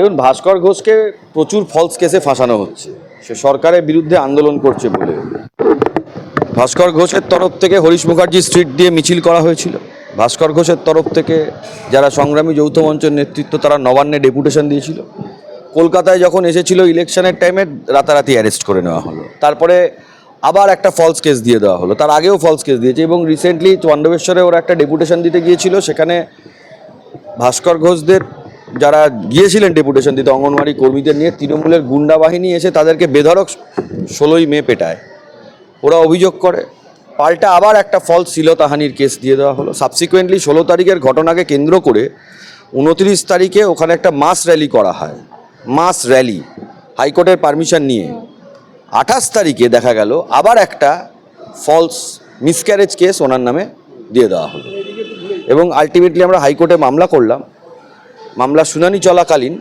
দেখুন, ভাস্কর ঘোষকে প্রচুর ফলস কেসে ফাঁসানো হচ্ছে। সে সরকারের বিরুদ্ধে আন্দোলন করছে বলে। ভাস্কর ঘোষের তরফ থেকে হরিশ মুখার্জি স্ট্রিট দিয়ে মিছিল করা হয়েছিল। ভাস্কর ঘোষের তরফ থেকে যারা সংগ্রামী যৌথ মঞ্চের নেতৃত্ব, তারা নবান্নে ডেপুটেশন দিয়েছিল। কলকাতায় যখন এসেছিল ইলেকশনের টাইমে, রাতারাতি অ্যারেস্ট করে নেওয়া হলো। তারপরে আবার একটা ফলস কেস দিয়ে দেওয়া হলো। তার আগেও ফলস কেস দিয়েছে এবং রিসেন্টলি চন্ডবেশ্বরে ওরা একটা ডেপুটেশন দিতে গিয়েছিল। সেখানে ভাস্কর ঘোষদের যারা গিয়েছিলেন ডেপুটেশন দিতে, অঙ্গনওয়াড়ি কর্মীদের নিয়ে, তৃণমূলের গুন্ডা বাহিনী এসে তাদেরকে বেধড়ক ষোলোই মে পেটায়। ওরা অভিযোগ করে, পাল্টা আবার একটা ফলস শিলতাহানির কেস দিয়ে দেওয়া হলো। সাবসিকুয়েন্টলি ষোলো তারিখের ঘটনাকে কেন্দ্র করে উনত্রিশ তারিখে ওখানে একটা মাস র্যালি করা হয়। মাস র্যালি হাইকোর্টের পারমিশন নিয়ে। আঠাশ তারিখে দেখা গেল, আবার একটা ফলস মিসক্যারেজ কেস ওনার নামে দিয়ে দেওয়া হলো। এবং আলটিমেটলি আমরা হাইকোর্টে মামলা করলাম। মামলা শুনানি চলাকালীন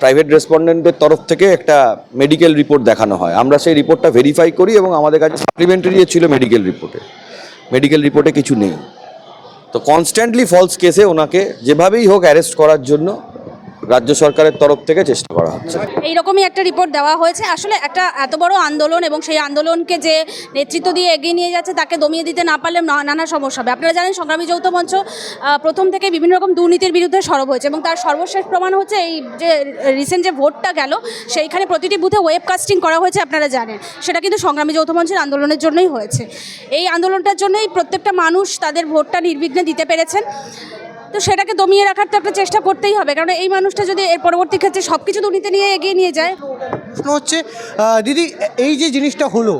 প্রাইভেট রেসপন্ডেন্টের তরফ থেকে একটা মেডিকেল রিপোর্ট দেখানো হয়। আমরা সেই রিপোর্টটা ভেরিফাই করি এবং আমাদের কাছে সাপ্লিমেন্টারি ছিল মেডিকেল রিপোর্টে মেডিকেল রিপোর্টে কিছু নেই। তো কনস্ট্যান্টলি ফলস কেসে ওনাকে যেভাবেই হোক অ্যারেস্ট করার জন্য রাজ্য সরকারের তরফ থেকে চেষ্টা করা হচ্ছে। এইরকমই একটা রিপোর্ট দেওয়া হয়েছে। আসলে একটা এত বড় আন্দোলন এবং সেই আন্দোলনকে যে নেতৃত্ব দিয়ে এগিয়ে নিয়ে যাচ্ছে তাকে দমিয়ে দিতে না পারলে নানা সমস্যা হবে। আপনারা জানেন সংগ্রামী যৌথ মঞ্চ প্রথম থেকে বিভিন্ন রকম দুর্নীতির বিরুদ্ধে সরব হয়েছে এবং তার সর্বশেষ প্রমাণ হচ্ছে এই যে রিসেন্ট যে ভোটটা গেল, সেইখানে প্রতিটি বুথে ওয়েব কাস্টিং করা হয়েছে, আপনারা জানেন। সেটা কিন্তু সংগ্রামী যৌথ মঞ্চের আন্দোলনের জন্যই হয়েছে। এই আন্দোলনটার জন্যই প্রত্যেকটা মানুষ তাদের ভোটটা নির্বিঘ্নে দিতে পেরেছেন। তো সেটাকে দমিয়ে রাখার তো একটা চেষ্টা করতেই হবে। কারণ এই মানুষটা যদি এর পরবর্তী ক্ষেত্রে সব কিছু দুর্নীতি নিয়ে এগিয়ে নিয়ে যায়। প্রশ্ন হচ্ছে দিদি এই যে জিনিসটা হলো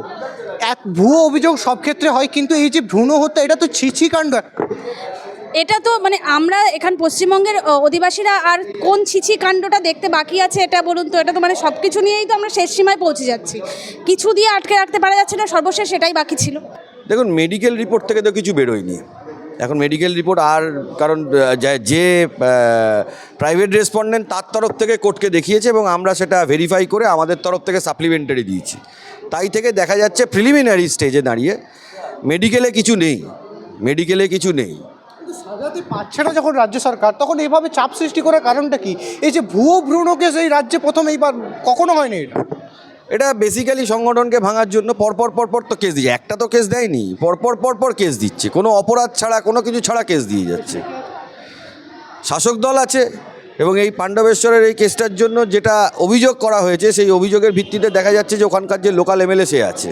এক ভুয়ো অভিযোগ সব ক্ষেত্রে হয় কিন্তু এই যে ভ্রূণ হত্যা এটা তো ছিছি কাণ্ড। এটা তো মানে আমরা এখান পশ্চিমবঙ্গের অধিবাসীরা আর কোন ছিছি কাণ্ডটা দেখতে বাকি আছে এটা বলুন তো? এটা তো মানে সব কিছু নিয়েই তো আমরা শেষ সীমায় পৌঁছে যাচ্ছি। কিছু দিয়ে আটকে রাখতে পারা যাচ্ছে না সর্বশেষ সেটাই বাকি ছিল। দেখুন মেডিকেল রিপোর্ট থেকে তো কিছু বেরোয়নি। এখন মেডিকেল রিপোর্ট আর কারণ যে প্রাইভেট রেসপন্ডেন্ট তার তরফ থেকে কোর্টকে দেখিয়েছে এবং আমরা সেটা ভেরিফাই করে আমাদের তরফ থেকে সাপ্লিমেন্টারি দিয়েছি। তাই থেকে দেখা যাচ্ছে প্রিলিমিনারি স্টেজে দাঁড়িয়ে মেডিকেলে কিছু নেই মেডিকেলে কিছু নেই। সাজাতে পারছে না যখন রাজ্য সরকার, তখন এইভাবে চাপ সৃষ্টি করার কারণটা কি? এই যে ভুয়ো ভ্রূণকে সেই রাজ্যে প্রথম এইবার কখনো হয়নি এটা? এটা বেসিক্যালি সংগঠনকে ভাঙার জন্য পরপর পরপর তো কেস দিচ্ছে একটা তো কেস দেয়নি। পরপর পরপর কেস দিচ্ছে। কোনো অপরাধ ছাড়া কোনো কিছু ছাড়া কেস দিয়ে যাচ্ছে। শাসক দল আছে এবং এই পাণ্ডবেশ্বরের এই কেসটার জন্য যেটা অভিযোগ করা হয়েছে সেই অভিযোগের ভিত্তিতে দেখা যাচ্ছে যে ওখানকার যে লোকাল এমএলএ সে আছে।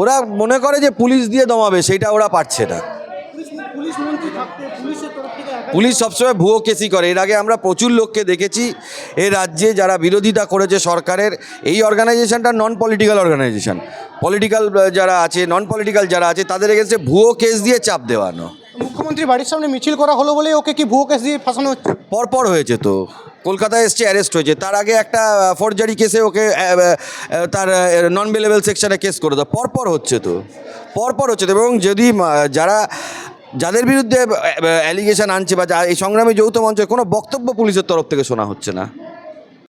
ওরা মনে করে যে পুলিশ দিয়ে দমাবে সেটা ওরা পারছে না। পুলিশ মন্ত্রী থাকতে পুলিশের তরফ থেকে পুলিশ সবসময় ভুয়ো কেসই করে। এর আগে আমরা প্রচুর লোককে দেখেছি এ রাজ্যে যারা বিরোধিতা করেছে সরকারের এই অর্গানাইজেশনটা নন পলিটিক্যাল অর্গানাইজেশন পলিটিক্যাল যারা আছে নন পলিটিক্যাল যারা আছে তাদের এগেন্সে ভুয়ো কেস দিয়ে চাপ দেওয়ানো। মুখ্যমন্ত্রী বাড়ির সামনে মিছিল করা হলো বলে ওকে কি ভুয়ো কেস দিয়ে ফাঁসানো হচ্ছে? পরপর হয়েছে তো। কলকাতায় এসছে অ্যারেস্ট হয়েছে। তার আগে একটা ফোর্জারি কেসে ওকে তার নন বেলেবল সেকশনে কেস করে দাও পরপর হচ্ছে তো। পরপর হচ্ছে তো। এবং যদি যারা যাদের বিরুদ্ধে অ্যালিগেশন আনছে বা যা এই সংগ্রামী যৌথ মঞ্চের কোনো বক্তব্য পুলিশের তরফ থেকে শোনা হচ্ছে না।